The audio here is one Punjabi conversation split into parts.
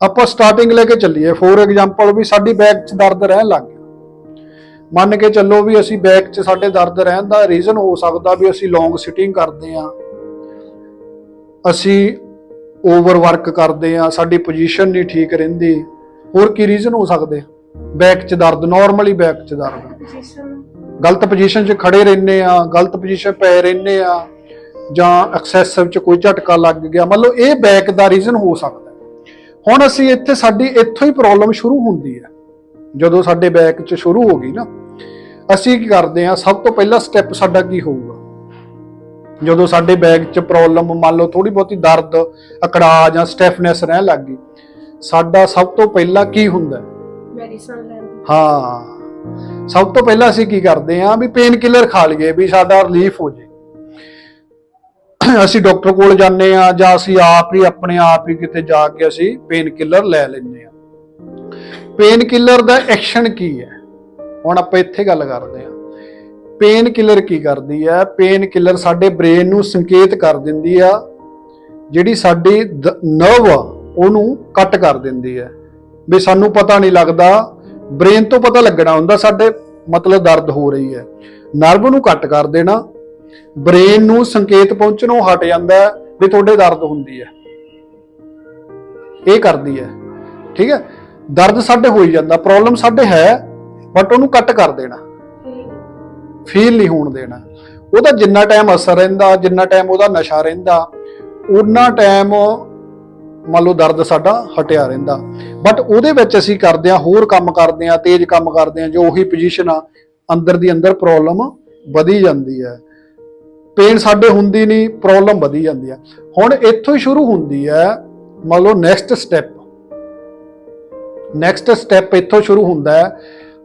ਆਪਾਂ ਸਟਾਰਟਿੰਗ ਲੈ ਕੇ ਚੱਲੀਏ। ਫੋਰ ਐਗਜ਼ਾਮਪਲ ਵੀ ਸਾਡੀ ਬੈਕ 'ਚ ਦਰਦ ਰਹਿਣ ਲੱਗ ਗਿਆ। ਮੰਨ ਕੇ ਚੱਲੋ ਵੀ ਅਸੀਂ ਬੈਕ 'ਚ ਸਾਡੇ ਦਰਦ ਰਹਿਣ ਦਾ ਰੀਜ਼ਨ ਹੋ ਸਕਦਾ ਵੀ ਅਸੀਂ ਲੌਂਗ ਸਿਟਿੰਗ ਕਰਦੇ ਆ ਅਸੀਂ ਓਵਰ ਵਰਕ ਕਰਦੇ ਆ ਸਾਡੀ ਪੋਜੀਸ਼ਨ ਨਹੀਂ ਠੀਕ ਰਹਿੰਦੀ। ਹੋਰ ਕੀ ਰੀਜ਼ਨ ਹੋ ਸਕਦੇ ਬੈਕ 'ਚ ਦਰਦ ਨਾਰਮਲੀ ਬੈਕ 'ਚ ਦਰਦ। ਗਲਤ ਪੋਜੀਸ਼ਨ 'ਚ ਖੜੇ ਰਹਿੰਦੇ ਆ ਗਲਤ ਪੋਜੀਸ਼ਨ ਪਏ ਰਹਿੰਦੇ ਆ ਜਾਂ ਐਕਸੈਸਿਵ 'ਚ ਕੋਈ ਝਟਕਾ ਲੱਗ ਗਿਆ। ਮਤਲਬ ਇਹ ਬੈਕ ਦਾ ਰੀਜ਼ਨ ਹੋ ਸਕਦਾ। ਹੁਣ ਅਸੀਂ ਇੱਥੇ ਸਾਡੀ ਇੱਥੋਂ ਹੀ ਪ੍ਰੋਬਲਮ ਸ਼ੁਰੂ ਹੁੰਦੀ ਹੈ। ਜਦੋਂ ਸਾਡੇ ਬੈਕ 'ਚ ਸ਼ੁਰੂ ਹੋ ਗਈ ਨਾ ਅਸੀਂ ਕੀ ਕਰਦੇ ਆ ਸਭ ਤੋਂ ਪਹਿਲਾ ਸਟੈਪ ਸਾਡਾ ਕੀ ਹੋਊਗਾ? ਜਦੋਂ ਸਾਡੇ ਬੈਕ 'ਚ ਪ੍ਰੋਬਲਮ ਮੰਨ ਲਓ ਥੋੜੀ ਬਹੁਤੀ ਦਰਦ ਅਕੜਾ ਜਾਂ ਸਟੈਫਨੈਸ ਰਹਿਣ ਲੱਗ ਗਈ ਸਾਡਾ ਸਭ ਤੋਂ ਪਹਿਲਾਂ ਕੀ ਹੁੰਦਾ? ਹੈ? ਮੈਡੀਸਨ ਹਾਂ। ਸਭ ਤੋਂ ਪਹਿਲਾਂ ਅਸੀਂ ਕੀ ਕਰਦੇ ਆਂ ਵੀ ਪੇਨ ਕਿਲਰ ਖਾ ਲਈਏ ਵੀ ਸਾਡਾ ਰਿਲੀਫ ਹੋ ਜੇ। ਅਸੀਂ ਡਾਕਟਰ ਕੋਲ ਜਾਂਦੇ ਆ ਜਾਂ ਅਸੀਂ ਆਪ ਹੀ ਆਪਣੇ ਆਪ ਹੀ ਕਿਤੇ ਜਾ ਕੇ ਅਸੀਂ ਪੇਨ ਕਿਲਰ ਲੈ ਲੈਂਦੇ ਆ ਪੇਨ ਕਿਲਰ ਦਾ ਐਕਸ਼ਨ ਕੀ ਹੈ? ਹੁਣ ਆਪਾਂ ਇੱਥੇ ਗੱਲ ਕਰਦੇ ਆ ਪੇਨ ਕਿਲਰ ਕੀ ਕਰਦੀ ਹੈ? ਪੇਨ ਕਿਲਰ ਸਾਡੇ ਬ੍ਰੇਨ ਨੂੰ ਸੰਕੇਤ ਕਰ ਦਿੰਦੀ ਆ, ਜਿਹੜੀ ਸਾਡੀ ਨਰਵ ਆ, ਉਹਨੂੰ ਕੱਟ ਕਰ ਦਿੰਦੀ ਹੈ। ਵੀ ਸਾਨੂੰ ਪਤਾ ਨਹੀਂ ਲੱਗਦਾ ਬ੍ਰੇਨ ਤੋਂ ਪਤਾ ਲੱਗਣਾ ਹੁੰਦਾ ਸਾਡੇ, ਮਤਲਬ ਦਰਦ ਹੋ ਰਹੀ ਹੈ। ਨਰਵ ਨੂੰ ਕੱਟ ਕਰ ਦੇਣਾ ਬ੍ਰੇਨ ਨੂੰ ਸੰਕੇਤ ਪਹੁੰਚਣੋਂ ਹਟ ਜਾਂਦਾ ਵੀ ਤੁਹਾਡੇ ਦਰਦ ਹੁੰਦੀ ਹੈ। ਇਹ ਕਰਦੀ ਹੈ। ਠੀਕ ਹੈ? ਦਰਦ ਸਾਡੇ ਹੋਈ ਜਾਂਦਾ, ਪ੍ਰੋਬਲਮ ਸਾਡੇ ਹੈ, ਬਟ ਉਹਨੂੰ ਕੱਟ ਕਰ ਦੇਣਾ। ਫੀਲ ਨਹੀਂ ਹੋਣ ਦੇਣਾ। ਉਹਦਾ ਜਿੰਨਾ ਟਾਈਮ ਅਸਰ ਰਹਿੰਦਾ, ਜਿੰਨਾ ਟਾਈਮ ਉਹਦਾ ਨਸ਼ਾ ਰਹਿੰਦਾ ਉਹਨਾਂ ਟਾਈਮ ਮੰਨ ਲਓ ਦਰਦ ਸਾਡਾ ਹਟਿਆ ਰਹਿੰਦਾ। ਬਟ ਉਹਦੇ ਵਿੱਚ ਅਸੀਂ ਕਰਦੇ ਆ ਹੋਰ ਕੰਮ ਕਰਦੇ ਆ ਤੇਜ਼ ਕੰਮ ਕਰਦੇ ਆ ਜੋ ਉਹੀ ਪੋਜੀਸ਼ਨ ਆ, ਅੰਦਰ ਦੀ ਅੰਦਰ ਪ੍ਰੋਬਲਮ ਵਧੀ ਜਾਂਦੀ ਹੈ। ਪੇਨ ਸਾਡੇ ਹੁੰਦੀ ਨਹੀਂ ਪ੍ਰੋਬਲਮ ਵਧੀ ਜਾਂਦੀ ਹੈ। ਹੁਣ ਇੱਥੋਂ ਹੀ ਸ਼ੁਰੂ ਹੁੰਦੀ ਹੈ, ਮੰਨ ਲਓ ਨੈਕਸਟ ਸਟੈਪ ਨੈਕਸਟ ਸਟੈਪ ਇੱਥੋਂ ਸ਼ੁਰੂ ਹੁੰਦਾ ਹੈ।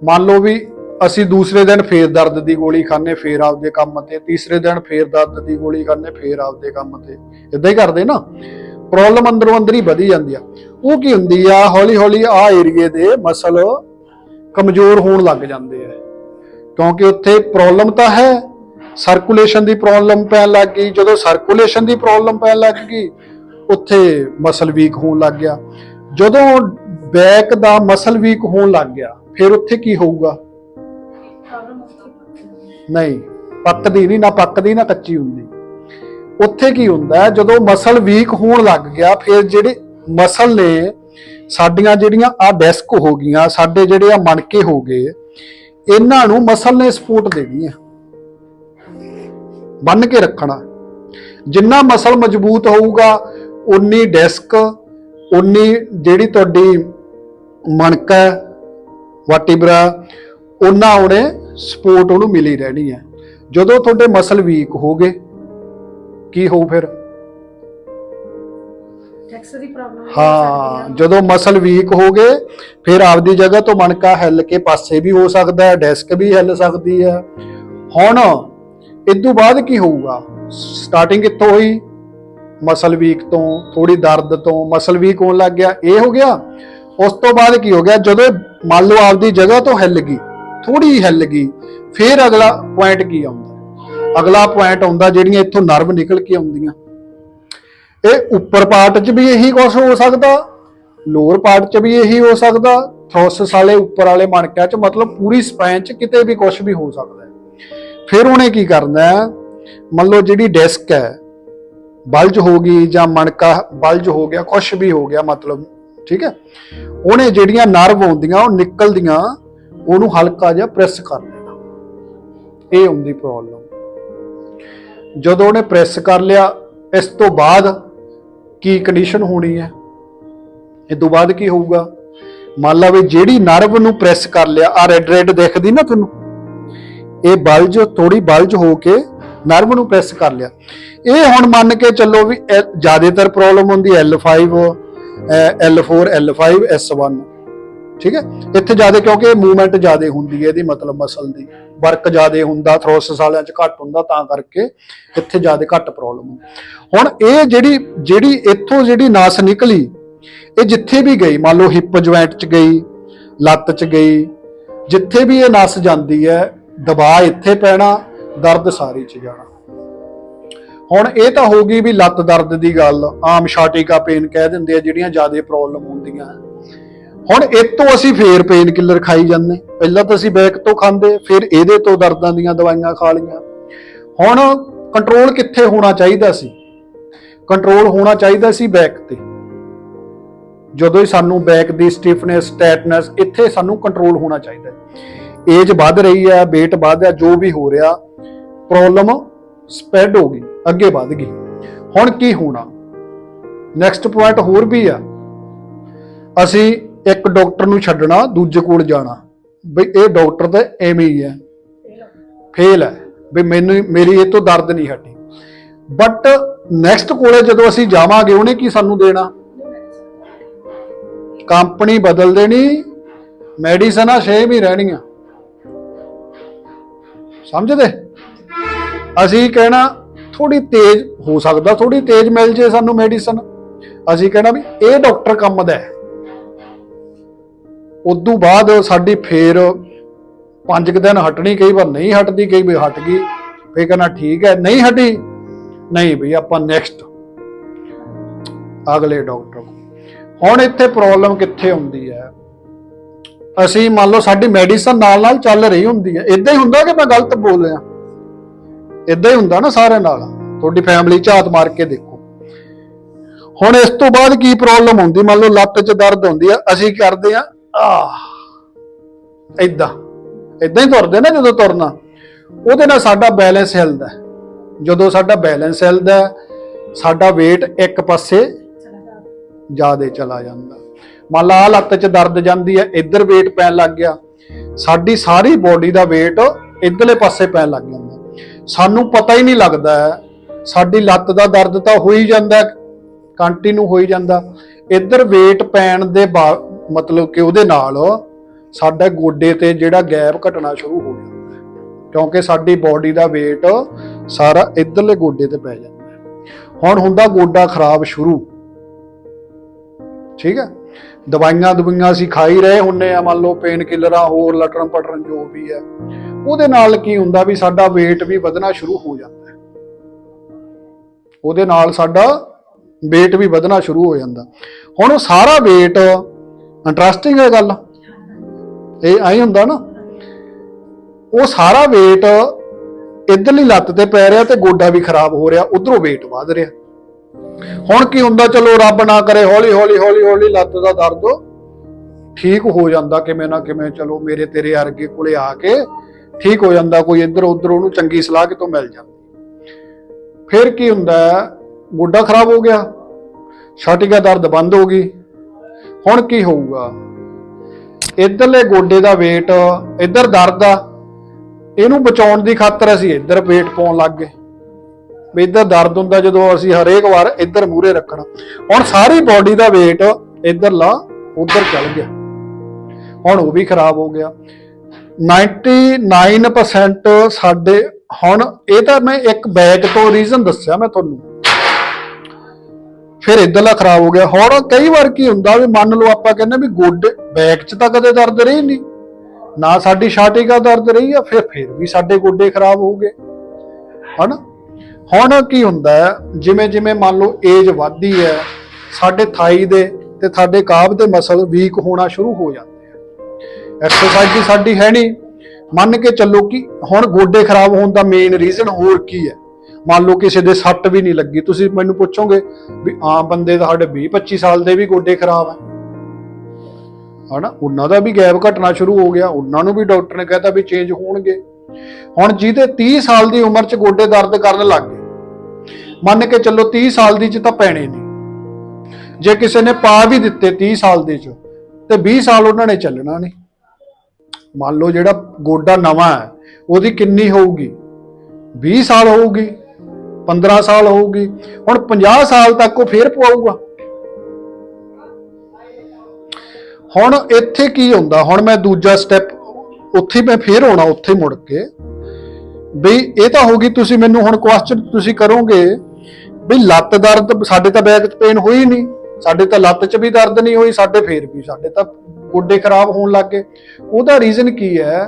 ਮੰਨ ਲਓ ਵੀ ਅਸੀਂ ਦੂਸਰੇ ਦਿਨ ਫੇਰ ਦਰਦ ਦੀ ਗੋਲੀ ਖਾਣੇ ਫੇਰ ਆਪਦੇ ਕੰਮ ਤੇ। ਤੀਸਰੇ ਦਿਨ ਫੇਰ ਦਰਦ ਦੀ ਗੋਲੀ ਖਾਣੇ ਫੇਰ ਆਪਦੇ ਕੰਮ ਤੇ। ਇਦਾਂ ਹੀ ਕਰਦੇ ਨਾ। ਪ੍ਰੋਬਲਮ ਅੰਦਰੋਂ ਅੰਦਰ ਹੀ ਵਧੀ ਜਾਂਦੀ ਆ। ਉਹ ਕੀ ਹੁੰਦੀ ਆ ਹੌਲੀ ਹੌਲੀ ਆ ਏਰੀਏ ਦੇ ਮਸਲ ਕਮਜ਼ੋਰ ਹੋਣ ਲੱਗ ਜਾਂਦੇ ਆ। ਕਿਉਂਕਿ ਉੱਥੇ ਪ੍ਰੋਬਲਮ ਤਾਂ ਹੈ ਸਰਕੂਲੇਸ਼ਨ ਦੀ ਪ੍ਰੋਬਲਮ ਪੈਣ ਲੱਗ ਗਈ। ਜਦੋਂ ਸਰਕੂਲੇਸ਼ਨ ਦੀ ਪ੍ਰੋਬਲਮ ਪੈਣ ਲੱਗ ਗਈ, ਉੱਥੇ ਮਸਲ ਵੀਕ ਹੋਣ ਲੱਗ ਗਿਆ। ਜਦੋਂ ਬੈਕ ਦਾ ਮਸਲ ਵੀਕ ਹੋਣ ਲੱਗ ਗਿਆ, ਫਿਰ ਉੱਥੇ ਕੀ ਹੋਊਗਾ? ਨਹੀਂ, ਪੱਕਦੀ ਨਹੀਂ, ਨਾ ਪੱਕਦੀ, ਨਾ ਕੱਚੀ ਹੁੰਦੀ। ਉੱਥੇ ਕੀ ਹੁੰਦਾ ਜਦੋਂ ਮਸਲ ਵੀਕ ਹੋਣ ਲੱਗ ਗਿਆ, ਫਿਰ ਜਿਹੜੇ ਮਸਲ ਨੇ, ਸਾਡੀਆਂ ਜਿਹੜੀਆਂ ਆ ਡੈਸਕ ਹੋ ਗਈਆਂ, ਸਾਡੇ ਜਿਹੜੇ ਆ ਮਣਕੇ ਹੋ ਗਏ, ਇਹਨਾਂ ਨੂੰ ਮਸਲ ਨੇ ਸਪੋਰਟ ਦੇਣੀ ਆ। ਬੰਨ ਕੇ ਰੱਖਣਾ। ਜਿੰਨਾ ਮਸਲ ਮਜ਼ਬੂਤ ਹੋਊਗਾ ਉਨੀ ਡੈਸਕ ਉਨੀ ਜਿਹੜੀ ਤੁਹਾਡੀ ਮਣਕਾ ਵਾਟੀਬਰਾ ਉਹਨਾਂ ਉਹਨੇ ਸਪੋਰਟ ਉਹਨੂੰ ਮਿਲੀ ਰਹਿਣੀ ਹੈ। ਜਦੋਂ ਤੁਹਾਡੇ ਮਸਲ ਵੀਕ ਹੋ ਗਏ ਕੀ ਹੋਊ ਫਿਰ? ਟੈਕਸ ਦੀ ਪ੍ਰੋਬਲਮ ਹਾਂ ਜਦੋਂ ਮਸਲ ਵੀਕ ਹੋ ਗਏ ਫਿਰ ਆਪਦੀ ਜਗ੍ਹਾ ਤੋਂ ਮਣਕਾ ਹਿੱਲ ਕੇ ਪਾਸੇ ਵੀ ਹੋ ਸਕਦਾ ਹੈ ਡੈਸਕ ਵੀ ਹਿੱਲ ਸਕਦੀ ਹੈ। ਹੁਣ ਇਦੋਂ ਬਾਅਦ ਕੀ ਹੋਊਗਾ? ਸਟਾਰਟਿੰਗ ਕਿੱਥੋਂ ਹੋਈ? ਮਸਲ ਵੀਕ ਤੋਂ ਥੋੜੀ ਦਰਦ ਤੋਂ ਮਸਲ ਵੀਕ ਹੋਣ ਲੱਗ ਗਿਆ। ਇਹ ਹੋ ਗਿਆ। ਉਸ ਤੋਂ ਬਾਅਦ ਕੀ ਹੋ ਗਿਆ? ਜਦੋਂ ਮੰਨ ਲਓ ਆਪਦੀ ਜਗ੍ਹਾ ਤੋਂ ਹਿੱਲ ਗਈ ਥੋੜੀ ਹਿੱਲ ਗਈ, ਫਿਰ ਅਗਲਾ ਪੁਆਇੰਟ ਕੀ ਆਉਂਦਾ? ਅਗਲਾ ਪੁਆਇੰਟ ਆਉਂਦਾ ਜਿਹੜੀਆਂ ਇੱਥੋਂ ਨਰਵ ਨਿਕਲ ਕੇ ਆਉਂਦੀਆਂ। ਇਹ ਉੱਪਰ ਪਾਰਟ 'ਚ ਵੀ ਇਹੀ ਕੁਝ ਹੋ ਸਕਦਾ ਲੋਅਰ ਪਾਰਟ 'ਚ ਵੀ ਇਹੀ ਹੋ ਸਕਦਾ ਥ੍ਰੋਸਸ ਵਾਲੇ, ਉੱਪਰ ਵਾਲੇ ਮਣਕਿਆਂ 'ਚ ਮਤਲਬ ਪੂਰੀ ਸਪਾਈਨ 'ਚ ਕਿਤੇ ਵੀ ਕੁਝ ਵੀ ਹੋ ਸਕਦਾ। ਫਿਰ ਉਹਨੇ ਕੀ ਕਰਨਾ ਹੈ? ਮੰਨ ਲਓ ਜਿਹੜੀ ਡੈਸਕ ਹੈ, ਬਲਜ ਹੋ ਗਈ ਜਾਂ ਮਣਕਾ ਬਲਜ ਹੋ ਗਿਆ, ਕੁਛ ਵੀ ਹੋ ਗਿਆ ਮਤਲਬ, ਠੀਕ ਹੈ? ਉਹਨੇ ਜਿਹੜੀਆਂ ਨਰਵ ਆਉਂਦੀਆਂ, ਉਹ ਨਿਕਲਦੀਆਂ, ਉਹਨੂੰ ਹਲਕਾ ਜਿਹਾ ਪ੍ਰੈਸ ਕਰ ਲੈਣਾ। ਇਹ ਹੁੰਦੀ ਪ੍ਰੋਬਲਮ ਜਦੋਂ ਉਹਨੇ ਪ੍ਰੈਸ ਕਰ ਲਿਆ, ਇਸ ਤੋਂ ਬਾਅਦ ਕੀ ਕੰਡੀਸ਼ਨ ਹੋਣੀ ਹੈ? ਇਹ ਤੋਂ ਬਾਅਦ ਕੀ ਹੋਊਗਾ? ਮੰਨ ਲਾ ਵੀ ਜਿਹੜੀ ਨਰਵ ਨੂੰ ਪ੍ਰੈਸ ਕਰ ਲਿਆ ਆ ਰੈਡ ਰੈਡ ਦਿਖਦੀ ਨਾ ਤੁਹਾਨੂੰ? ਇਹ ਬਲਜ ਥੋੜੀ ਬਲਜ ਹੋ ਕੇ ਨਰਵ ਨੂੰ ਪ੍ਰੈਸ ਕਰ ਲਿਆ। ਇਹ ਹੁਣ ਮੰਨ ਕੇ ਚੱਲੋ ਵੀ ਇਹ ਜ਼ਿਆਦਾਤਰ ਪ੍ਰੋਬਲਮ ਹੁੰਦੀ L5 ਅਹ L4 L5 S1 ਠੀਕ ਹੈ? ਇੱਥੇ ਜ਼ਿਆਦਾ ਕਿਉਂਕਿ ਮੂਵਮੈਂਟ ਜ਼ਿਆਦਾ ਹੁੰਦੀ ਹੈ, ਇਹਦੀ ਮਤਲਬ ਮਸਲ ਦੀ। ਵਰਕ ਜ਼ਿਆਦਾ ਹੁੰਦਾ ਥ੍ਰੋਸਸ ਵਾਲਿਆਂ 'ਚ ਘੱਟ ਹੁੰਦਾ, ਤਾਂ ਕਰਕੇ ਇੱਥੇ ਜ਼ਿਆਦਾ ਘੱਟ ਪ੍ਰੋਬਲਮ ਹੁਣ ਇਹ ਜਿਹੜੀ ਜਿਹੜੀ ਇੱਥੋਂ ਜਿਹੜੀ ਨਸ ਨਿਕਲੀ, ਇਹ ਜਿੱਥੇ ਵੀ ਗਈ, ਮੰਨ ਲਓ ਹਿਪ ਜੁਆਇੰਟ 'ਚ ਗਈ, ਲੱਤ 'ਚ ਗਈ, ਜਿੱਥੇ ਵੀ ਇਹ ਨਸ ਜਾਂਦੀ ਹੈ ਦਬਾਅ ਇੱਥੇ ਪੈਣਾ, ਦਰਦ ਸਾਰੀ 'ਚ ਜਾਣਾ। ਹੁਣ ਇਹ ਤਾਂ ਹੋ ਗਈ ਵੀ ਲੱਤ ਦਰਦ ਦੀ ਗੱਲ, ਆਮ ਸ਼ਾਟਿਕਾ ਪੇਨ ਕਹਿ ਦਿੰਦੇ ਆ, ਜਿਹੜੀਆਂ ਜ਼ਿਆਦਾ ਪ੍ਰੋਬਲਮ ਹੁੰਦੀਆਂ। ਹੁਣ ਇਹ ਤੋਂ ਅਸੀਂ ਫੇਰ ਪੇਨ ਕਿਲਰ ਖਾਈ ਜਾਂਦੇ। ਪਹਿਲਾਂ ਤਾਂ ਅਸੀਂ ਬੈਕ ਤੋਂ ਖਾਂਦੇ, ਫਿਰ ਇਹਦੇ ਤੋਂ ਦਰਦਾਂ ਦੀਆਂ ਦਵਾਈਆਂ ਖਾ ਲਈਆਂ। ਹੁਣ ਕੰਟਰੋਲ ਕਿੱਥੇ ਹੋਣਾ ਚਾਹੀਦਾ ਸੀ? ਕੰਟਰੋਲ ਹੋਣਾ ਚਾਹੀਦਾ ਸੀ ਬੈਕ ਤੇ। ਜਦੋਂ ਹੀ ਸਾਨੂੰ ਬੈਕ ਦੀ ਸਟਿਫਨੈਸ ਟੈਟਨੈਸ ਇੱਥੇ ਸਾਨੂੰ ਕੰਟਰੋਲ ਹੋਣਾ ਚਾਹੀਦਾ। ਏਜ ਵੱਧ ਰਹੀ ਹੈ, weight ਵੱਧ ਹੈ, ਜੋ ਵੀ ਹੋ ਰਿਹਾ ਪ੍ਰੋਬਲਮ ਸਪੈਡ ਹੋ ਗਈ, ਅੱਗੇ ਵੱਧ ਗਈ। ਹੁਣ ਕੀ ਹੋਣਾ? ਨੈਕਸਟ ਪੁਆਇੰਟ ਹੋਰ ਵੀ ਆ। ਅਸੀਂ ਇੱਕ ਡਾਕਟਰ ਨੂੰ ਛੱਡਣਾ, ਦੂਜੇ ਕੋਲ ਜਾਣਾ। ਵੀ ਇਹ ਡਾਕਟਰ ਤਾਂ ਐਵੇਂ ਹੀ ਹੈ। ਫੇਲ ਹੈ। ਵੀ ਮੈਨੂੰ, ਮੇਰੀ ਇਹ ਤੋਂ ਦਰਦ ਨਹੀਂ ਹਟੀ। ਬਟ ਨੈਕਸਟ ਕੋਲੇ ਜਦੋਂ ਅਸੀਂ ਜਾਵਾਂਗੇ, ਉਹਨੇ ਕੀ ਸਾਨੂੰ ਦੇਣਾ? ਕੰਪਨੀ ਬਦਲ ਦੇਣੀ ਮੈਡੀਸਨਾਂ ਸੇਮ ਹੀ ਰਹਿਣੀਆਂ। ਸਮਝਦੇ? ਅਸੀਂ ਕਹਿਣਾ ਥੋੜੀ ਤੇਜ਼ ਹੋ ਸਕਦਾ ਥੋੜੀ ਤੇਜ਼ ਮਿਲ ਜੇ ਸਾਨੂੰ ਮੈਡੀਸਨ ਅਸੀਂ ਕਹਿਣਾ ਵੀ ਇਹ ਡਾਕਟਰ ਕੰਮ ਦਾ ਹੈ। ਉਦੋਂ ਬਾਅਦ ਸਾਡੀ ਫੇਰ ਪੰਜ ਕੁ ਦਿਨ ਹਟਣੀ, ਕਈ ਵਾਰ ਨਹੀਂ ਹਟਦੀ, ਕਈ ਵਾਰ ਹਟ ਗਈ। ਫੇਰ ਕਹਿਣਾ ਠੀਕ ਹੈ, ਨਹੀਂ ਹਟੀ, ਨਹੀਂ ਵੀ ਆਪਾਂ ਨੈਕਸਟ ਅਗਲੇ ਡਾਕਟਰ ਹੁਣ ਇੱਥੇ ਪ੍ਰੋਬਲਮ ਕਿੱਥੇ ਹੁੰਦੀ ਹੈ? ਅਸੀਂ ਮੰਨ ਲਓ ਸਾਡੀ ਮੈਡੀਸਨ ਨਾਲ ਨਾਲ ਚੱਲ ਰਹੀ ਹੁੰਦੀ ਹੈ। ਇਦਾਂ ਹੀ ਹੁੰਦਾ ਕਿ ਮੈਂ ਗਲਤ ਬੋਲ ਰਿਹਾ। ਇਦਾਂ ਹੀ ਹੁੰਦਾ ਨਾ ਸਾਰਿਆਂ ਨਾਲ। ਤੁਹਾਡੀ ਫੈਮਿਲੀ ਝਾਤ ਮਾਰ ਕੇ ਦੇਖੋ। ਹੁਣ ਇਸ ਤੋਂ ਬਾਅਦ ਕੀ ਪ੍ਰੋਬਲਮ ਹੁੰਦੀ? ਮੰਨ ਲਓ ਲੱਤ 'ਚ ਦਰਦ ਹੁੰਦੀ ਆ, ਅਸੀਂ ਕਰਦੇ ਆ? ਆ ਇਦਾਂ ਇਦਾਂ ਹੀ ਤੁਰਦੇ ਨਾ ਜਦੋਂ ਤੁਰਨਾ। ਉਹਦੇ ਨਾਲ ਸਾਡਾ ਬੈਲੈਂਸ ਹਿਲਦਾ ਜਦੋਂ ਸਾਡਾ ਬੈਲੈਂਸ ਹਿਲਦਾ ਸਾਡਾ weight ਇੱਕ ਪਾਸੇ ਜ਼ਿਆਦਾ ਚਲਾ ਜਾਂਦਾ ਮੰਨ ਲਾ ਲੱਤ 'ਚ ਦਰਦ ਜਾਂਦੀ ਹੈ ਇੱਧਰ weight ਪੈਣ ਲੱਗ ਗਿਆ। ਸਾਡੀ ਸਾਰੀ ਬੋਡੀ ਦਾ weight ਇੱਧਰਲੇ ਪਾਸੇ ਪੈਣ ਲੱਗ ਜਾਂਦਾ। ਸਾਨੂੰ ਪਤਾ ਹੀ ਨਹੀਂ ਲੱਗਦਾ ਸਾਡੀ ਲੱਤ ਦਾ ਦਰਦ ਤਾਂ ਹੋ ਹੀ ਜਾਂਦਾ ਕੰਟੀਨਿਊ ਹੋ ਹੀ ਜਾਂਦਾ। ਇੱਧਰ weight ਪੈਣ ਦੇ ਬਾ- ਮਤਲਬ ਕਿ ਉਹਦੇ ਨਾਲ ਸਾਡਾ ਗੋਡੇ ਤੇ ਜਿਹੜਾ ਗੈਪ ਘਟਣਾ ਸ਼ੁਰੂ ਹੋ ਜਾਂਦਾ ਕਿਉਂਕਿ ਸਾਡੀ ਬਾਡੀ ਦਾ weight ਸਾਰਾ ਇੱਧਰਲੇ ਗੋਡੇ ਤੇ ਪੈ ਜਾਂਦਾ ਹੁਣ ਹੁੰਦਾ ਗੋਡਾ ਖਰਾਬ ਸ਼ੁਰੂ। ਠੀਕ ਹੈ? ਦਵਾਈਆਂ ਦਵਾਈਆਂ ਅਸੀਂ ਖਾਈ ਰਹੇ ਹੁੰਨੇ ਆ, ਮੰਨ ਲਓ ਪੇਨ ਕਿਲਰਾਂ ਹੋਰ ਲਟਰਨ ਪਟਰਨ ਜੋ ਵੀ ਹੈ। ਉਹਦੇ ਨਾਲ ਕੀ ਹੁੰਦਾ ਵੀ ਸਾਡਾ weight ਵੀ ਵਧਣਾ ਸ਼ੁਰੂ ਹੋ ਜਾਂਦਾ ਹੈ। ਉਹਦੇ ਨਾਲ ਸਾਡਾ weight ਵੀ ਵਧਣਾ ਸ਼ੁਰੂ ਹੋ ਜਾਂਦਾ। ਹੁਣ ਉਹ ਸਾਰਾ weight ਇੰਟਰਸਟਿੰਗ ਹੈ ਗੱਲ। ਇਹ ਐਂ ਹੁੰਦਾ ਨਾ। ਉਹ ਸਾਰਾ weight ਇਧਰਲੀ ਲੱਤ ਤੇ ਪੈ ਰਿਹਾ ਤੇ ਗੋਡਾ ਵੀ ਖਰਾਬ ਹੋ ਰਿਹਾ, ਉਧਰੋਂ weight ਵਧ ਰਿਹਾ। ਹੁਣ ਕੀ ਹੁੰਦਾ, ਚਲੋ ਰੱਬ ਨਾ ਕਰੇ, ਹੌਲੀ ਹੌਲੀ ਹੌਲੀ ਹੌਲੀ ਲੱਤ ਦਾ ਦਰਦ ਠੀਕ ਹੋ ਜਾਂਦਾ, ਕਿਵੇਂ ਨਾ ਕਿਵੇਂ, ਚਲੋ ਮੇਰੇ ਤੇਰੇ ਅਰਗੇ ਕੋਲੇ ਆ ਕੇ ਠੀਕ ਹੋ ਜਾਂਦਾ, ਕੋਈ ਇੱਧਰ ਉੱਧਰ ਉਹਨੂੰ ਚੰਗੀ ਸਲਾਹ ਕਿਤੋਂ ਮਿਲ ਜਾਂਦੀ। ਫਿਰ ਕੀ ਹੁੰਦਾ, ਗੋਡਾ ਖਰਾਬ ਹੋ ਗਿਆ ਛਾਟੀਗਾ ਦਰਦ ਬੰਦ ਹੋ ਗਈ। ਹੁਣ ਕੀ ਹੋਊਗਾ, ਇੱਧਰਲੇ ਗੋਡੇ ਦਾ weight, ਇੱਧਰ ਦਰਦ ਆ, ਇਹਨੂੰ ਬਚਾਉਣ ਦੀ ਖਾਤਰ ਅਸੀਂ ਇੱਧਰ weight ਪਾਉਣ ਲੱਗ ਗਏ। ਵੀ ਇੱਧਰ ਦਰਦ ਹੁੰਦਾ ਜਦੋਂ ਅਸੀਂ ਹਰੇਕ ਵਾਰ ਇੱਧਰ ਮੂਰੇ ਰੱਖਣਾ। ਹੁਣ ਸਾਰੀ ਬਾਡੀ ਦਾ weight ਇੱਧਰਲਾ ਉੱਧਰ ਚੱਲ ਗਿਆ। ਹੁਣ ਉਹ ਵੀ ਖਰਾਬ ਹੋ ਗਿਆ। 99% ਸਾਡੇ, ਹੁਣ ਇਹ ਤਾਂ ਮੈਂ ਇੱਕ ਬੈਕ ਤੋਂ ਰੀਜ਼ਨ ਦੱਸਿਆ ਮੈਂ ਤੁਹਾਨੂੰ। ਫਿਰ ਇੱਧਰਲਾ ਖਰਾਬ ਹੋ ਗਿਆ। ਹੁਣ ਕਈ ਵਾਰ ਕੀ ਹੁੰਦਾ ਵੀ ਮੰਨ ਲਓ ਆਪਾਂ ਕਹਿੰਦੇ ਵੀ ਗੋਡੇ ਬੈਕ 'ਚ ਤਾਂ ਕਦੇ ਦਰਦ ਰਹੀ ਨਹੀਂ। ਨਾ ਸਾਡੀ ਛਾਤੀ ਦਰਦ ਰਹੀ ਆ, ਫਿਰ ਫਿਰ ਵੀ ਸਾਡੇ ਗੋਡੇ ਖਰਾਬ ਹੋ ਗਏ। ਹਨਾ? ਹੁਣ ਕੀ ਹੁੰਦਾ ਹੈ? ਜਿਵੇਂ ਜਿਵੇਂ ਮੰਨ ਲਓ ਏਜ ਵੱਧਦੀ ਹੈ, ਸਾਡੇ ਥਾਈ ਦੇ ਤੇ ਸਾਡੇ ਕਾਬ ਦੇ ਮਸਲ ਵੀਕ ਹੋਣਾ ਸ਼ੁਰੂ ਹੋ ਜਾਂਦੇ ਆ। ਐਕਸਰਸਾਈਜ਼ ਦੀ ਸਾਡੀ ਹੈ ਨਹੀਂ। ਮੰਨ ਕੇ ਚੱਲੋ ਕਿ ਹੁਣ ਗੋਡੇ ਖਰਾਬ ਹੋਣ ਦਾ ਮੇਨ ਰੀਜ਼ਨ ਹੋਰ ਕੀ ਹੈ? ਮੰਨ ਲਓ ਕਿਸੇ ਦੇ ਸੱਟ ਵੀ ਨਹੀਂ ਲੱਗੀ। ਤੁਸੀਂ ਮੈਨੂੰ ਪੁੱਛੋਗੇ ਵੀ ਆਮ ਬੰਦੇ ਦਾ ਸਾਡੇ 20 25 ਸਾਲ ਦੇ ਵੀ ਗੋਡੇ ਖਰਾਬ ਹੈ ਹਨਾ? ਉਹਨਾਂ ਦਾ ਵੀ ਗੈਪ ਘਟਣਾ ਸ਼ੁਰੂ ਹੋ ਗਿਆ। ਉਹਨਾਂ ਨੂੰ ਵੀ ਡਾਕਟਰ ਨੇ ਕਹਿਤਾ ਵੀ ਚੇਂਜ ਹੋਣਗੇ। ਹੁਣ ਜਿਹਦੇ 30 ਸਾਲ ਦੀ ਉਮਰ 'ਚ ਗੋਡੇ ਦਰਦ ਕਰਨ ਲੱਗ ਗਏ ਮੰਨ ਕੇ ਚੱਲੋ 30 ਸਾਲ ਦੀ 'ਚ ਤਾਂ ਪੈਣੇ ਨਹੀਂ ਜੇ ਕਿਸੇ ਨੇ ਪਾ ਵੀ ਦਿੱਤੇ 30 ਸਾਲ ਦੇ 'ਚ, ਤੇ 20 ਸਾਲ ਉਹਨਾਂ ਨੇ ਚੱਲਣਾ ਨਹੀਂ। ਮੰਨ ਲਓ ਜਿਹੜਾ ਗੋਡਾ ਨਵਾਂ ਹੈ, ਉਹਦੀ ਕਿੰਨੀ ਹੋਊਗੀ? 20 ਸਾਲ ਹੋਊਗੀ 15 ਸਾਲ ਹੋਊਗੀ, ਹੁਣ 50 ਸਾਲ ਤੱਕ ਉਹ ਫੇਰ ਪਵਾਊਗਾ। ਹੁਣ ਇੱਥੇ ਕੀ ਹੁੰਦਾ? ਹੁਣ ਮੈਂ ਦੂਜਾ ਸਟੈਪ ਉੱਥੇ ਮੈਂ ਫੇਰ ਆਉਣਾ, ਉੱਥੇ ਮੁੜ ਕੇ। ਬਈ ਇਹ ਤਾਂ ਹੋ ਤੁਸੀਂ ਮੈਨੂੰ ਹੁਣ ਕੁਐਸਚਨ ਤੁਸੀਂ ਕਰੋਗੇ ਵੀ ਲੱਤ ਦਰਦ ਸਾਡੇ ਤਾਂ ਬੈਕ ਪੇਨ ਹੋਈ ਨਹੀਂ, ਸਾਡੇ ਤਾਂ ਲੱਤ 'ਚ ਵੀ ਦਰਦ ਨਹੀਂ ਹੋਈ, ਸਾਡੇ ਫੇਰ ਵੀ, ਸਾਡੇ ਤਾਂ ਗੋਡੇ ਖਰਾਬ ਹੋਣ ਲੱਗ ਗਏ। ਉਹਦਾ ਰੀਜ਼ਨ ਕੀ ਹੈ?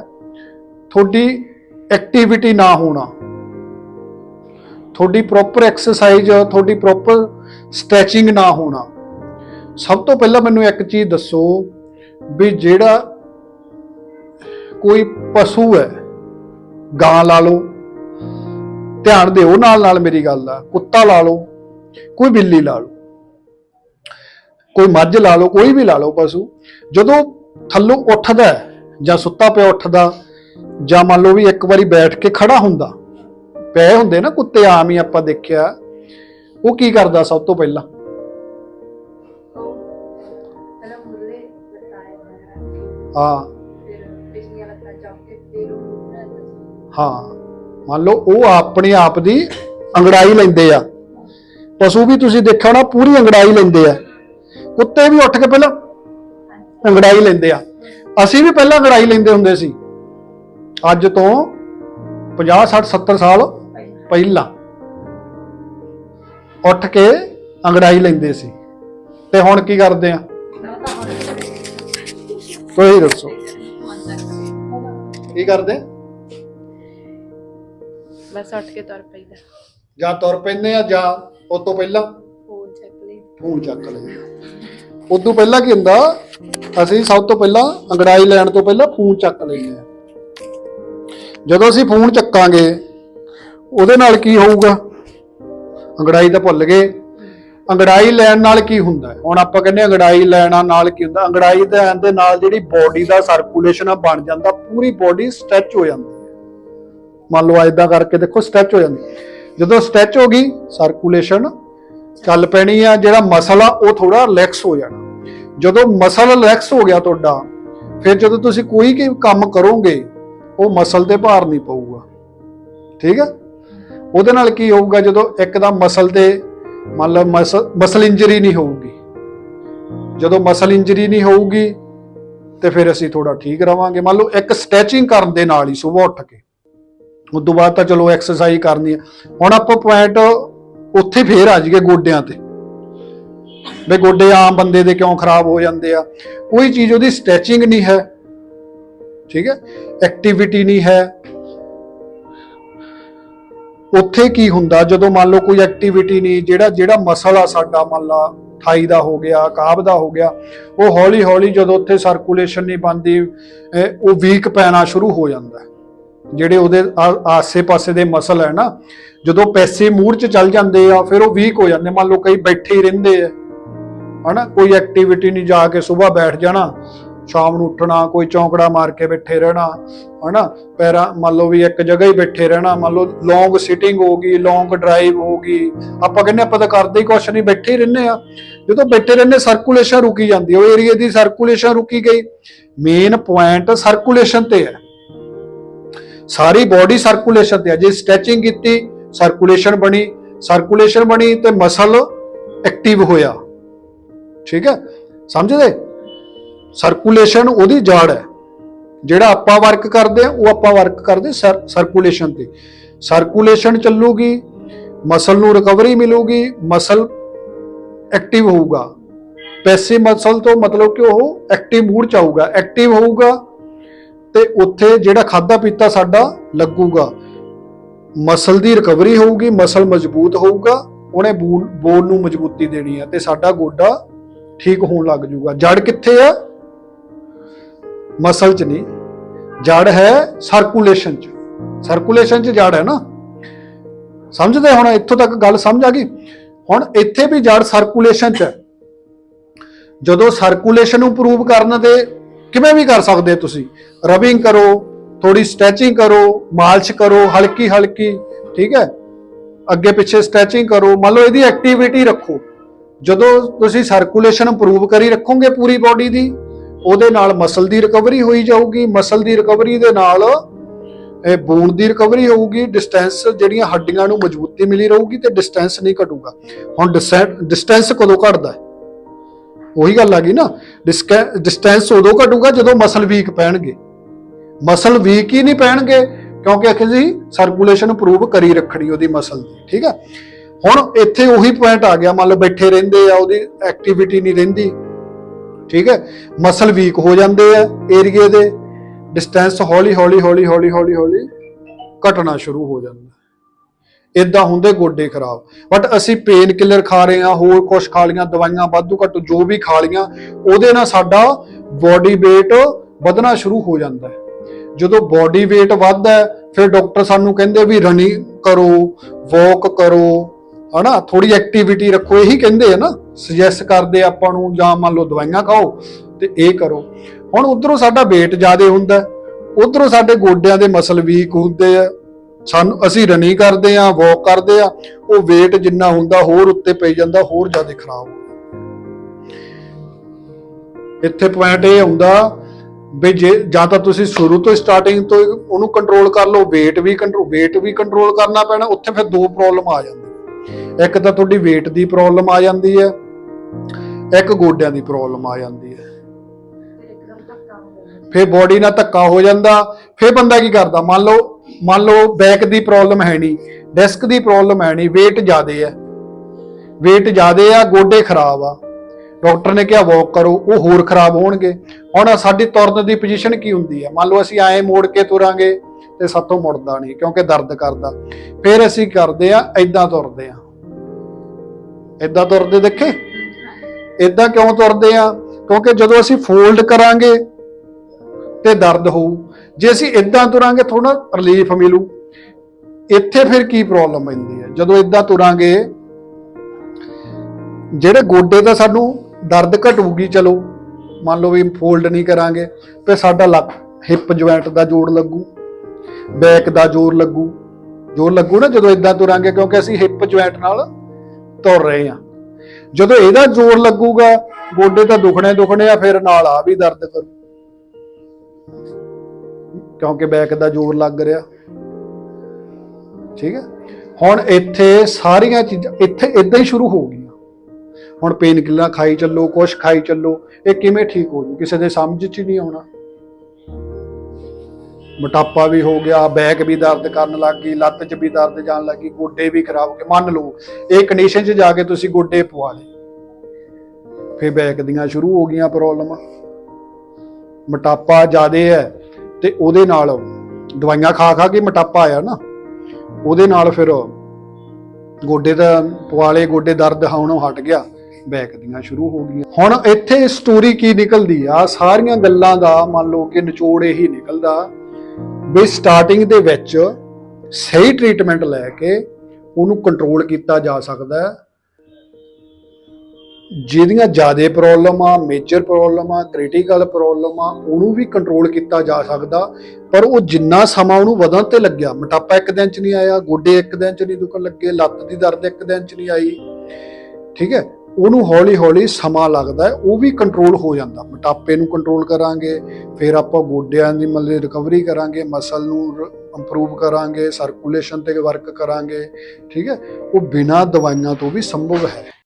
ਤੁਹਾਡੀ ਐਕਟੀਵਿਟੀ ਨਾ ਹੋਣਾ। ਤੁਹਾਡੀ ਪ੍ਰੋਪਰ ਐਕਸਰਸਾਈਜ਼ ਤੁਹਾਡੀ ਪ੍ਰੋਪਰ ਸਟ੍ਰੈਚਿੰਗ ਨਾ ਹੋਣਾ। ਸਭ ਤੋਂ ਪਹਿਲਾਂ ਮੈਨੂੰ ਇੱਕ ਚੀਜ਼ ਦੱਸੋ ਵੀ ਜਿਹੜਾ ਕੋਈ ਪਸ਼ੂ ਹੈ, ਗਾਂ ਲਾ ਲਓ। ਧਿਆਨ ਦਿਓ ਨਾਲ ਨਾਲ ਮੇਰੀ ਗੱਲ ਦਾ। ਕੁੱਤਾ ਲਾ ਲਓ ਕੋਈ ਬਿੱਲੀ ਲਾ ਲਓ ਕੋਈ ਮੱਝ ਲਾ ਲਓ ਕੋਈ ਵੀ ਲਾ ਲਓ ਪਸ਼ੂ ਜਦੋਂ ਥੱਲੋਂ ਉੱਠਦਾ ਜਾਂ ਸੁੱਤਾ ਪਿਆ ਉੱਠਦਾ ਜਾਂ ਮੰਨ ਲਓ ਵੀ ਇੱਕ ਵਾਰੀ ਬੈਠ ਕੇ ਖੜਾ ਹੁੰਦਾ ਪਏ ਹੁੰਦੇ ਨਾ ਕੁੱਤੇ ਆਮ ਹੀ ਆਪਾਂ ਦੇਖਿਆ ਉਹ ਕੀ ਕਰਦਾ ਸਭ ਤੋਂ ਪਹਿਲਾਂ? ਹਾਂ। ਹਾਂ। ਮੰਨ ਲਓ ਉਹ ਆਪਣੇ ਆਪ ਦੀ ਅੰਗੜਾਈ ਲੈਂਦੇ ਆ। ਪਸ਼ੂ ਵੀ ਤੁਸੀਂ ਦੇਖਿਆ ਨਾ ਪੂਰੀ ਅੰਗੜਾਈ ਲੈਂਦੇ ਆ। ਕੁੱਤੇ ਵੀ ਉੱਠ ਕੇ ਪਹਿਲਾਂ ਅੰਗੜਾਈ ਲੈਂਦੇ ਆ। ਅਸੀਂ ਵੀ ਪਹਿਲਾਂ ਅੰਗੜਾਈ ਲੈਂਦੇ ਹੁੰਦੇ ਸੀ। ਅੱਜ ਤੋਂ 50 60 70 ਸਾਲ ਪਹਿਲਾਂ ਉੱਠ ਕੇ ਅੰਗੜਾਈ ਲੈਂਦੇ ਸੀ। ਤੇ ਹੁਣ ਕੀ ਕਰਦੇ ਆ? ਕੋਈ ਦੱਸੋ। ਕੀ ਕਰਦੇ? ਬਸ ਉੱਠ ਕੇ ਤੁਰ ਪਈਦਾ ਜਾਂ ਤੁਰ ਪੈਂਦੇ ਆ ਜਾਂ ਉਸ ਤੋਂ ਪਹਿਲਾਂ ਫੋਨ ਚੱਕ ਲਈ ਫੋਨ ਚੱਕ ਲਈਏ ਉਦੋਂ ਪਹਿਲਾਂ ਕੀ ਹੁੰਦਾ? ਅਸੀਂ ਸਭ ਤੋਂ ਪਹਿਲਾਂ ਅੰਗੜਾਈ ਲੈਣ ਤੋਂ ਪਹਿਲਾਂ ਫੋਨ ਚੱਕ ਲੈਂਦੇ ਆ ਜਦੋਂ ਅਸੀਂ ਫੋਨ ਚੱਕਾਂਗੇ ਉਹਦੇ ਨਾਲ ਕੀ ਹੋਊਗਾ? ਅੰਗੜਾਈ ਤਾਂ ਭੁੱਲ ਗਏ। ਅੰਗੜਾਈ ਲੈਣ ਨਾਲ ਕੀ ਹੁੰਦਾ? ਹੁਣ ਆਪਾਂ ਕਹਿੰਦੇ ਅੰਗੜਾਈ ਲੈਣਾ ਨਾਲ ਕੀ ਹੁੰਦਾ? ਅੰਗੜਾਈ ਲੈਣ ਦੇ ਨਾਲ ਜਿਹੜੀ ਬਾਡੀ ਦਾ ਸਰਕੂਲੇਸ਼ਨ ਆ ਬਣ ਜਾਂਦਾ ਪੂਰੀ ਬਾਡੀ ਸਟ੍ਰੈਚ ਹੋ ਜਾਂਦੀ। ਮੰਨ ਲਓ ਐਦਾਂ ਕਰਕੇ ਦੇਖੋ ਸਟ੍ਰੈਚ ਹੋ ਜਾਂਦੀ। ਜਦੋਂ ਸਟ੍ਰੈਚ ਹੋ ਗਈ ਸਰਕੂਲੇਸ਼ਨ ਚੱਲ ਪੈਣੀ ਆ, ਜਿਹੜਾ ਮਸਲ ਆ ਉਹ ਥੋੜਾ ਰਿਲੈਕਸ ਹੋ ਜਾਣਾ। ਜਦੋਂ ਮਸਲ ਰਿਲੈਕਸ ਹੋ ਗਿਆ ਤੁਹਾਡਾ, ਫਿਰ ਜਦੋਂ ਤੁਸੀਂ ਕੋਈ ਵੀ ਕੰਮ ਕਰੋਗੇ, ਉਹ ਮਸਲ ਤੇ ਭਾਰ ਨਹੀਂ ਪਊਗਾ। ਠੀਕ ਆ? ਉਹਦੇ ਨਾਲ ਕੀ ਹੋਊਗਾ, ਜਦੋਂ ਇੱਕਦਮ ਮਸਲ ਤੇ ਮੰਨ ਲਓ ਮਸਲ ਇੰਜਰੀ ਨਹੀਂ ਹੋਊਗੀ। ਜਦੋਂ ਮਸਲ ਇੰਜਰੀ ਨਹੀਂ ਹੋਊਗੀ, ਤੇ ਫਿਰ ਅਸੀਂ ਥੋੜਾ ਠੀਕ ਰਵਾਂਗੇ। ਮੰਨ ਲਓ, ਇੱਕ ਸਟ੍ਰੈਚਿੰਗ ਕਰਨ ਦੇ ਨਾਲ ਹੀ ਸਵੇਰ ਉੱਠ ਕੇ। ਉਸ ਤੋਂ ਬਾਅਦ ਤਾਂ ਚਲੋ ਐਕਸਰਸਾਈਜ਼ ਕਰਨੀ ਹੈ ਹੁਣ ਆਪਾਂ ਪੁਆਇੰਟ ਉੱਥੇ ਫੇਰ ਆ ਜਾਈਏ ਗੋਡਿਆਂ ਤੇ। ਵੀ ਗੋਡੇ ਆਮ ਬੰਦੇ ਦੇ ਕਿਉਂ ਖਰਾਬ ਹੋ ਜਾਂਦੇ ਆ? ਕੋਈ ਚੀਜ਼ ਉਹਦੀ ਸਟ੍ਰੈਚਿੰਗ ਨਹੀਂ ਹੈ। ਠੀਕ ਹੈ? ਐਕਟੀਵਿਟੀ ਨਹੀਂ ਹੈ। ਉੱਥੇ ਕੀ ਹੁੰਦਾ? ਜਦੋਂ ਮੰਨ ਲਓ ਕੋਈ ਐਕਟੀਵਿਟੀ ਨਹੀਂ, ਜਿਹੜਾ ਜਿਹੜਾ ਮਸਲ ਆ ਸਾਡਾ ਮੰਨ ਲਾ ਥਾਈ ਦਾ ਹੋ ਗਿਆ ਕਾਬ ਦਾ ਹੋ ਗਿਆ, ਉਹ ਹੌਲੀ ਹੌਲੀ ਜਦੋਂ ਉੱਥੇ ਸਰਕੂਲੇਸ਼ਨ ਨਹੀਂ ਬਣਦੀ ਉਹ ਵੀਕ ਪੈਣਾ ਸ਼ੁਰੂ ਹੋ ਜਾਂਦਾ। ਜਿਹੜੇ ਉਹਦੇ ਆ- ਆਸੇ-ਪਾਸੇ ਦੇ ਮਸਲ ਹੈ ਨਾ, ਜਦੋਂ ਪੈਸੇ ਮੂਡ 'ਚ ਚੱਲ ਜਾਂਦੇ ਆ, ਫਿਰ ਉਹ ਵੀਕ ਹੋ ਜਾਂਦੇ ਮੰਨ ਲਓ ਕਈ ਬੈਠੇ ਹੀ ਰਹਿੰਦੇ ਆ। ਹਨਾ, ਕੋਈ ਐਕਟੀਵਿਟੀ ਨਹੀਂ, ਜਾ ਕੇ ਸਵੇਰ ਬੈਠ ਜਾਣਾ, ਸ਼ਾਮ ਨੂੰ ਉੱਠਣਾ, ਕੋਈ ਚੌਂਕੜਾ ਮਾਰ ਕੇ ਬੈਠੇ ਰਹਿਣਾ, ਹਨਾ, ਪੈਰਾਂ, ਮੰਨ ਲਓ ਵੀ ਇੱਕ ਜਗ੍ਹਾ ਹੀ ਬੈਠੇ ਰਹਿਣਾ, ਮੰਨ ਲਓ ਲੌਂਗ ਸਿਟਿੰਗ ਹੋ ਗਈ ਲੌਂਗ ਡਰਾਈਵ ਹੋ ਗਈ, ਆਪਾਂ ਕਹਿੰਦੇ ਆਪਾਂ ਤਾਂ ਕਰਦੇ ਹੀ ਕੁਛ ਨਹੀਂ, ਬੈਠੇ ਹੀ ਰਹਿੰਦੇ ਆ। ਜਦੋਂ ਬੈਠੇ ਰਹਿੰਦੇ ਸਰਕੂਲੇਸ਼ਨ ਰੁਕੀ ਜਾਂਦੀ ਉਹ ਏਰੀਆ ਦੀ ਸਰਕੂਲੇਸ਼ਨ ਰੁਕੀ ਗਈ। ਮੇਨ ਪੁਆਇੰਟ ਸਰਕੂਲੇਸ਼ਨ ਤੇ ਹੈ। ਸਾਰੀ ਬਾਡੀ ਸਰਕੂਲੇਸ਼ਨ ਤੇ ਹੈ ਜੇ ਸਟ੍ਰੈਚਿੰਗ ਕੀਤੀ ਸਰਕੂਲੇਸ਼ਨ ਬਣੀ ਸਰਕੂਲੇਸ਼ਨ ਬਣੀ ਤੇ ਮਸਲ ਐਕਟਿਵ ਹੋਇਆ। ਠੀਕ ਹੈ? ਸਮਝਦੇ? ਸਰਕੂਲੇਸ਼ਨ ਉਹਦੀ ਜੜ ਹੈ। ਜਿਹੜਾ ਆਪਾਂ ਵਰਕ ਕਰਦੇ ਆ, ਉਹ ਆਪਾਂ ਵਰਕ ਕਰਦੇ ਸਰਕੂਲੇਸ਼ਨ ਤੇ। ਸਰਕੂਲੇਸ਼ਨ ਚੱਲੂਗੀ ਮਸਲ ਨੂੰ ਰਿਕਵਰੀ ਮਿਲੂਗੀ ਮਸਲ ਐਕਟਿਵ ਹੋਊਗਾ। ਪੈਸਿਵ ਮਸਲ ਤੋਂ ਮਤਲਬ ਕਿ ਉਹ ਐਕਟਿਵ ਮੂਡ ਚ ਆਊਗਾ। ਐਕਟਿਵ ਹੋਊਗਾ ਤੇ ਉੱਥੇ ਜਿਹੜਾ ਖਾਦਾ ਪੀਤਾ ਸਾਡਾ ਲੱਗੂਗਾ। ਮਸਲ ਦੀ ਰਿਕਵਰੀ ਹੋਊਗੀ, ਮਸਲ ਮਜ਼ਬੂਤ ਹੋਊਗਾ, ਉਹਨੇ ਬੂਨ ਬੋਨ ਨੂੰ ਮਜ਼ਬੂਤੀ ਦੇਣੀ ਹੈ ਤੇ ਸਾਡਾ ਗੋਡਾ ਠੀਕ ਹੋਣ ਲੱਗ ਜਾਊਗਾ ਜੜ ਕਿੱਥੇ ਆ? ਮਸਲ 'ਚ ਨਹੀਂ। ਜੜ ਹੈ ਸਰਕੂਲੇਸ਼ਨ 'ਚ। ਸਰਕੂਲੇਸ਼ਨ 'ਚ ਜੜ ਹੈ ਨਾ। ਸਮਝਦੇ ਹੁਣ, ਇੱਥੋਂ ਤੱਕ ਗੱਲ ਸਮਝ ਆ ਗਈ? ਹੁਣ ਇੱਥੇ ਵੀ ਜੜ ਸਰਕੂਲੇਸ਼ਨ 'ਚ ਹੈ। ਜਦੋਂ ਸਰਕੂਲੇਸ਼ਨ ਨੂੰ ਪ੍ਰੂਵ ਕਰਨ ਦੇ ਕਿਵੇਂ ਵੀ ਕਰ ਸਕਦੇ ਹੋ ਤੁਸੀਂ। ਰਬਿੰਗ ਕਰੋ ਥੋੜੀ ਸਟ੍ਰੈਚਿੰਗ ਕਰੋ ਮਾਲਿਸ਼ ਕਰੋ ਹਲਕੀ ਹਲਕੀ ਠੀਕ ਹੈ। ਅੱਗੇ ਪਿੱਛੇ ਸਟ੍ਰੈਚਿੰਗ ਕਰੋ। ਮੰਨ ਲਓ ਇਹਦੀ ਐਕਟੀਵਿਟੀ ਰੱਖੋ। ਜਦੋਂ ਤੁਸੀਂ ਸਰਕੂਲੇਸ਼ਨ ਇੰਪਰੂਵ ਕਰੀ ਰੱਖੋਗੇ ਪੂਰੀ ਬਾਡੀ ਦੀ, ਉਹਦੇ ਨਾਲ ਮਸਲ ਦੀ ਰਿਕਵਰੀ ਹੋਈ ਜਾਊਗੀ। ਮਸਲ ਦੀ ਰਿਕਵਰੀ ਦੇ ਨਾਲ ਇਹ ਬੋਨ ਦੀ ਰਿਕਵਰੀ ਹੋਊਗੀ। ਡਿਸਟੈਂਸ ਜਿਹੜੀਆਂ ਹੱਡੀਆਂ ਨੂੰ ਮਜ਼ਬੂਤੀ ਮਿਲੀ ਰਹੂਗੀ ਤੇ ਡਿਸਟੈਂਸ ਨਹੀਂ ਘਟੂਗਾ। ਹੁਣ ਡਿਸਟੈਂਸ ਕਦੋਂ ਘਟਦਾ ਹੈ? ਉਹੀ ਗੱਲ ਆ ਗਈ ਨਾ ਡਿਸਟੈਂਸ ਉਦੋਂ ਘਟੂਗਾ ਜਦੋਂ ਮਸਲ ਵੀਕ ਪੈਣਗੇ। ਮਸਲ ਵੀਕ ਹੀ ਨਹੀਂ ਪੈਣਗੇ, ਕਿਉਂਕਿ ਅਸੀਂ ਸਰਕੂਲੇਸ਼ਨ ਇੰਪਰੂਵ ਕਰੀ ਰੱਖਣੀ ਉਹਦੀ ਮਸਲ ਦੀ, ਠੀਕ ਹੈ ਹੁਣ ਇੱਥੇ ਉਹੀ ਪੁਆਇੰਟ ਆ ਗਿਆ, ਮੰਨ ਲਓ ਬੈਠੇ ਰਹਿੰਦੇ ਆ, ਉਹਦੀ ਐਕਟੀਵਿਟੀ ਨਹੀਂ ਰਹਿੰਦੀ, ਠੀਕ ਹੈ ਮਸਲ ਵੀਕ ਹੋ ਜਾਂਦੇ ਆ ਏਰੀਏ ਦੇ ਡਿਸਟੈਂਸ ਹੌਲੀ ਹੌਲੀ ਹੌਲੀ ਹੌਲੀ ਹੌਲੀ ਹੌਲੀ ਘਟਣਾ ਸ਼ੁਰੂ ਹੋ ਜਾਂਦਾ। ਇਦਾਂ ਹੁੰਦੇ ਗੋਡੇ ਖਰਾਬ। ਬਟ ਅਸੀਂ ਪੇਨ ਕਿਲਰ ਖਾ ਰਹੇ ਹਾਂ, ਹੋਰ ਕੁਝ ਖਾ ਲੀਆਂ ਦਵਾਈਆਂ ਵਾਧੂ ਘੱਟ ਜੋ ਵੀ ਖਾ ਲੀਆਂ ਉਹਦੇ ਨਾਲ ਸਾਡਾ ਬੋਡੀ weight ਵਧਣਾ ਸ਼ੁਰੂ ਹੋ ਜਾਂਦਾ ਹੈ। ਜਦੋਂ ਬੋਡੀ weight ਵੱਧਦਾ ਫਿਰ ਡਾਕਟਰ ਸਾਨੂੰ ਕਹਿੰਦੇ ਵੀ ਰਨਿੰਗ ਕਰੋ ਵਾਕ ਕਰੋ, ਹਨਾ ਥੋੜੀ ਐਕਟੀਵਿਟੀ ਰੱਖੋ, ਇਹੀ ਕਹਿੰਦੇ ਆ ਨਾ ਸੁਜੈਸਟ ਕਰਦੇ ਆਪਾਂ ਨੂੰ, ਜਾਂ ਮੰਨ ਲਓ ਦਵਾਈਆਂ ਖਾਓ, ਤੇ ਇਹ ਕਰੋ। ਹੁਣ ਉਧਰੋਂ ਸਾਡਾ weight ਜ਼ਿਆਦਾ ਹੁੰਦਾ ਉਧਰੋਂ ਸਾਡੇ ਗੋਡਿਆਂ ਦੇ ਮਸਲ ਵੀਕ ਹੁੰਦੇ ਆ ਸਾਨੂੰ ਅਸੀਂ ਰਨਿੰਗ ਕਰਦੇ ਆ ਵਾਕ ਕਰਦੇ ਆ ਉਹ weight ਜਿੰਨਾ ਹੁੰਦਾ ਹੋਰ ਉੱਤੇ ਪਈ ਜਾਂਦਾ, ਹੋਰ ਜ਼ਿਆਦਾ ਖਰਾਬ ਹੁੰਦਾ। ਇੱਥੇ ਪੁਆਇੰਟ ਇਹ ਆਉਂਦਾ ਵੀ ਜੇ ਜਾਂ ਤਾਂ ਤੁਸੀਂ ਸ਼ੁਰੂ ਤੋਂ ਸਟਾਰਟਿੰਗ ਤੋਂ ਉਹਨੂੰ ਕੰਟਰੋਲ ਕਰ ਲਓ, weight ਵੀ ਕੰਟਰੋਲ weight ਵੀ ਕੰਟਰੋਲ ਕਰਨਾ ਪੈਣਾ, ਉੱਥੇ ਫਿਰ ਦੋ ਪ੍ਰੋਬਲਮ ਆ ਜਾਂਦੀਆਂ ਇੱਕ ਤਾਂ ਤੁਹਾਡੀ weight ਦੀ ਪ੍ਰੋਬਲਮ ਆ ਜਾਂਦੀ ਹੈ, ਇੱਕ ਗੋਡਿਆਂ ਦੀ ਪ੍ਰੋਬਲਮ ਆ ਜਾਂਦੀ ਹੈ। ਫਿਰ ਬੋਡੀ ਨਾਲ ਧੱਕਾ ਹੋ ਜਾਂਦਾ, ਫਿਰ ਬੰਦਾ ਕੀ ਕਰਦਾ? ਮੰਨ ਲਓ ਮੰਨ ਲਓ ਬੈਕ ਦੀ ਪ੍ਰੋਬਲਮ ਹੈ ਨਹੀਂ ਡਿਸਕ ਦੀ ਪ੍ਰੋਬਲਮ ਹੈ ਨਹੀਂ, weight ਜ਼ਿਆਦੇ ਹੈ। weight ਜ਼ਿਆਦੇ ਆ, ਗੋਡੇ ਖਰਾਬ ਆ। ਡਾਕਟਰ ਨੇ ਕਿਹਾ ਵਾਕ ਕਰੋ, ਉਹ ਹੋਰ ਖਰਾਬ ਹੋਣਗੇ। ਹੁਣ ਸਾਡੀ ਤੁਰਨ ਦੀ ਪੋਜੀਸ਼ਨ ਕੀ ਹੁੰਦੀ ਹੈ? ਮੰਨ ਲਓ ਅਸੀਂ ਐਂ ਮੋੜ ਕੇ ਤੁਰਾਂਗੇ ਤੇ ਸਾਤੋਂ ਮੁੜਦਾ ਨਹੀਂ, ਕਿਉਂਕਿ ਦਰਦ ਕਰਦਾ। ਫਿਰ ਅਸੀਂ ਕਰਦੇ ਆ ਐਦਾਂ ਤੁਰਦੇ ਆ ਐਦਾਂ ਤੁਰਦੇ ਦੇਖੇ? ਐਦਾਂ ਕਿਉਂ ਤੁਰਦੇ ਆ ਕਿਉਂਕਿ ਜਦੋਂ ਅਸੀਂ ਫੋਲਡ ਕਰਾਂਗੇ ਤੇ ਦਰਦ ਹੋਊ। ਜੇ ਅਸੀਂ ਇਦਾਂ ਤੁਰਾਂਗੇ ਥੋੜਾ ਰਿਲੀਫ ਮਿਲੂ। ਇੱਥੇ ਫਿਰ ਕੀ ਪ੍ਰੋਬਲਮ ਆਉਂਦੀ ਹੈ? ਜਦੋਂ ਇਦਾਂ ਤੁਰਾਂਗੇ, ਜਿਹੜੇ ਗੋਡੇ ਦਾ ਸਾਨੂੰ ਦਰਦ ਘਟੂਗੀ, ਚਲੋ, ਮੰਨ ਲਓ ਵੀ ਫੋਲਡ ਨਹੀਂ ਕਰਾਂਗੇ ਤੇ ਸਾਡਾ ਲੱਕ ਹਿਪ ਜੁਆਇੰਟ ਦਾ ਜੋੜ ਲੱਗੂ ਬੈਕ ਦਾ ਜੋਰ ਲੱਗੂ। ਜੋਰ ਲੱਗੂ ਨਾ ਜਦੋਂ ਇਦਾਂ ਤੁਰਾਂਗੇ, ਕਿਉਂਕਿ ਅਸੀਂ ਹਿਪ ਜੁਆਇੰਟ ਨਾਲ ਤੁਰ ਰਹੇ ਹਾਂ। ਜਦੋਂ ਇਹਦਾ ਜ਼ੋਰ ਲੱਗੂਗਾ, ਗੋਡੇ ਤਾਂ ਦੁਖਣੇ ਦੁਖਣੇ ਆ, ਫਿਰ ਨਾਲ ਆ ਵੀ ਦਰਦ ਕਰੂ। ਕਿਉਂਕਿ ਬੈਕ ਦਾ ਜ਼ੋਰ ਲੱਗ ਰਿਹਾ। ਠੀਕ ਹੈ? ਹੁਣ ਇੱਥੇ ਸਾਰੀਆਂ ਚੀਜ਼ਾਂ, ਇੱਥੇ ਇਦਾਂ ਹੀ ਸ਼ੁਰੂ ਹੋ ਗਈਆਂ। ਹੁਣ ਪੇਨ ਕਿਲਰਾਂ ਖਾਈ ਚੱਲੋ, ਕੁਛ ਖਾਈ ਚੱਲੋ, ਇਹ ਕਿਵੇਂ ਠੀਕ ਹੋ ਜੂ? ਕਿਸੇ ਦੇ ਸਮਝ 'ਚ ਨਹੀਂ ਆਉਣਾ। ਮੋਟਾਪਾ ਵੀ ਹੋ ਗਿਆ, ਬੈਕ ਵੀ ਦਰਦ ਕਰਨ ਲੱਗ ਗਈ, ਲੱਤ 'ਚ ਵੀ ਦਰਦ ਜਾਣ ਲੱਗੀ ਗੋਡੇ ਵੀ ਖਰਾਬ ਹੋ ਗਏ। ਮੰਨ ਲਓ, ਇਹ ਕੰਡੀਸ਼ਨ 'ਚ ਜਾ ਕੇ ਤੁਸੀਂ ਗੋਡੇ ਪਵਾ ਲਏ। ਫਿਰ ਬੈਕ ਦੀਆਂ ਸ਼ੁਰੂ ਹੋ ਗਈਆਂ ਪ੍ਰੋਬਲਮਾਂ। ਮੋਟਾਪਾ ਜ਼ਿਆਦੇ ਹੈ ਤੇ ਉਹਦੇ ਨਾਲ ਦਵਾਈਆਂ ਖਾ ਖਾ ਕੇ ਮੋਟਾਪਾ ਆਇਆ ਨਾ, ਉਹਦੇ ਨਾਲ ਫਿਰ ਗੋਡੇ ਦਾ ਪਵਾਲੇ ਗੋਡੇ ਦਰਦ ਹੋਣੋਂ ਹਟ ਗਿਆ, ਬੈਕ ਦੀਆਂ ਸ਼ੁਰੂ ਹੋ ਗਈਆਂ। ਹੁਣ ਇੱਥੇ ਸਟੋਰੀ ਕੀ ਨਿਕਲਦੀ ਆ? ਸਾਰੀਆਂ ਗੱਲਾਂ ਦਾ ਮੰਨ ਲਓ ਕਿ ਨਿਚੋੜ ਇਹੀ ਨਿਕਲਦਾ, ਵੀ ਸਟਾਰਟਿੰਗ ਦੇ ਵਿੱਚ ਸਹੀ ਟ੍ਰੀਟਮੈਂਟ ਲੈ ਕੇ ਉਹਨੂੰ ਕੰਟਰੋਲ ਕੀਤਾ ਜਾ ਸਕਦਾ ਜਿਹਦੀਆਂ ਜ਼ਿਆਦਾ ਪ੍ਰੋਬਲਮ ਆ ਮੇਜਰ ਪ੍ਰੋਬਲਮ ਆ ਕ੍ਰਿਟੀਕਲ ਪ੍ਰੋਬਲਮ ਆ, ਉਹਨੂੰ ਵੀ ਕੰਟਰੋਲ ਕੀਤਾ ਜਾ ਸਕਦਾ, ਪਰ ਉਹ ਜਿੰਨਾ ਸਮਾਂ ਉਹਨੂੰ ਵਧਣ ਤੇ ਲੱਗਿਆ, ਮੋਟਾਪਾ ਇੱਕ ਦਿਨ ਚ ਨਹੀਂ ਆਇਆ, ਗੋਡੇ ਇੱਕ ਦਿਨ ਚ ਨਹੀਂ ਦੁਖਣ ਲੱਗੇ, ਲੱਤ ਦੀ ਦਰਦ ਇੱਕ ਦਿਨ ਚ ਨਹੀਂ ਆਈ, ਠੀਕ ਹੈ? ਉਹਨੂੰ ਹੌਲੀ ਹੌਲੀ ਸਮਾਂ ਲੱਗਦਾ ਹੈ, ਉਹ ਵੀ ਕੰਟਰੋਲ ਹੋ ਜਾਂਦਾ। ਮੋਟਾਪੇ ਨੂੰ ਕੰਟਰੋਲ ਕਰਾਂਗੇ, ਫਿਰ ਆਪਾਂ ਗੋਡਿਆਂ ਦੀ ਮਤਲਬ ਰਿਕਵਰੀ ਕਰਾਂਗੇ ਮਸਲ ਨੂੰ ਇੰਪਰੂਵ ਕਰਾਂਗੇ ਸਰਕੂਲੇਸ਼ਨ ਤੇ ਵਰਕ ਕਰਾਂਗੇ, ਠੀਕ ਹੈ? ਉਹ ਬਿਨਾਂ ਦਵਾਈਆਂ ਤੋਂ ਵੀ ਸੰਭਵ ਹੈ।